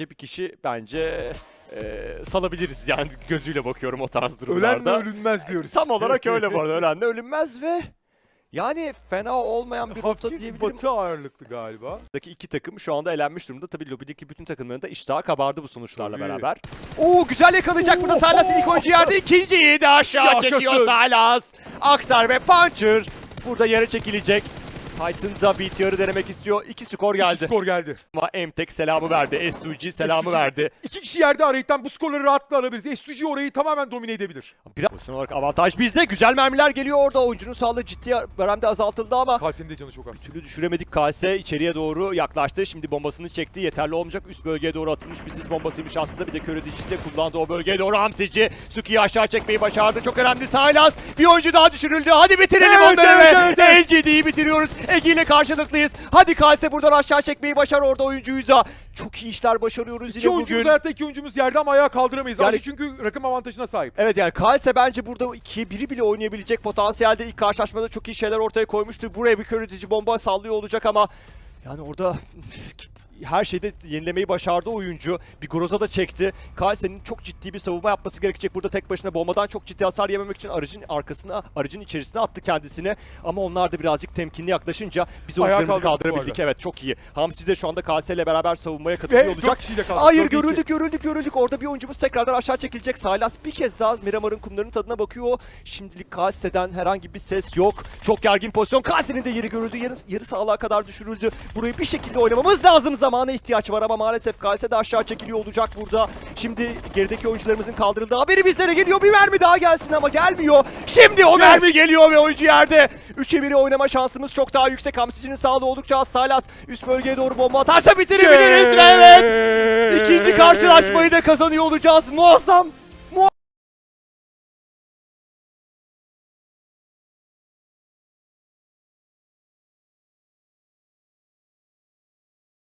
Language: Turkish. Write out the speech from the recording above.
bir kişi bence e, salabiliriz yani gözüyle bakıyorum o tarz Ölen mi durumlarda. ölünmez diyoruz. Tam olarak öyle bu arada. Ölen de ölünmez ve yani fena olmayan bir rota Hafif diyebilirim. batı ağırlıklı galiba. Buradaki iki takım şu anda elenmiş durumda. Tabii lobideki bütün takımların da iştahı kabardı bu sonuçlarla Tabii. beraber. Oo güzel yakalayacak burada Salas ilk oyuncu yerde. ikinciyi de aşağı Yaşasın. çekiyor Salas. Aksar ve Puncher burada yere çekilecek. Titan da beat yarı denemek istiyor. İki skor İki geldi. skor geldi. Ama Emtek selamı verdi. S2G selamı S2G. verdi. İki kişi yerde arayıptan bu skorları rahatlıkla alabiliriz. S2G orayı tamamen domine edebilir. Biraz pozisyon olarak avantaj bizde. Güzel mermiler geliyor orada. Oyuncunun sağlığı ciddi oranda azaltıldı ama Kalsenin de canı çok az. Bir türlü düşüremedik Kase içeriye doğru yaklaştı. Şimdi bombasını çekti. Yeterli olmayacak. Üst bölgeye doğru atılmış bir sis bombasıymış aslında. Bir de körü dişinde kullandı o bölgeye doğru Hamsici. Suki'yi aşağı çekmeyi başardı. Çok önemli Silas. Bir oyuncu daha düşürüldü. Hadi bitirelim Evet, onları evet, ve evet, LGD'yi bitiriyoruz. Ege ile karşılıklıyız. Hadi Kase buradan aşağı çekmeyi başar orada oyuncuyuza. Çok iyi işler başarıyoruz İki yine oyuncumuz bugün. hayatta iki oyuncumuz yerde ama ayağa kaldıramayız. Yani- çünkü rakım avantajına sahip. Evet yani Kalse bence burada ikiye biri bile oynayabilecek potansiyelde ilk karşılaşmada çok iyi şeyler ortaya koymuştu. Buraya bir körütücü bomba sallıyor olacak ama yani orada her şeyde yenilemeyi başardı oyuncu. Bir Groza da çekti. Kalse'nin çok ciddi bir savunma yapması gerekecek. Burada tek başına bombadan çok ciddi hasar yememek için aracın arkasına, aracın içerisine attı kendisini. Ama onlar da birazcık temkinli yaklaşınca biz oyuncularımızı kaldırabildik. Evet çok iyi. Hamsi de şu anda Kalse ile beraber savunmaya katılıyor Ve olacak. Hayır görüldük görüldük görüldük. Orada bir oyuncumuz tekrardan aşağı çekilecek. Silas bir kez daha Miramar'ın kumlarının tadına bakıyor. Şimdilik Kase'den herhangi bir ses yok. Çok gergin pozisyon. Kase'nin de yeri görüldü. Yarı, yarı sağlığa kadar düşürüldü. Burayı bir şekilde oynamamız lazım. Zamana ihtiyaç var ama maalesef Kase de aşağı çekiliyor olacak burada. Şimdi gerideki oyuncularımızın kaldırıldığı haberi bizlere geliyor. Bir mermi daha gelsin ama gelmiyor. Şimdi o mermi geliyor ve oyuncu yerde. 3'e 1'i oynama şansımız çok daha yüksek. Hamsici'nin sağlığı oldukça az. Silas üst bölgeye doğru bomba atarsa bitirebiliriz ve evet. İkinci karşılaşmayı da kazanıyor olacağız. Muazzam.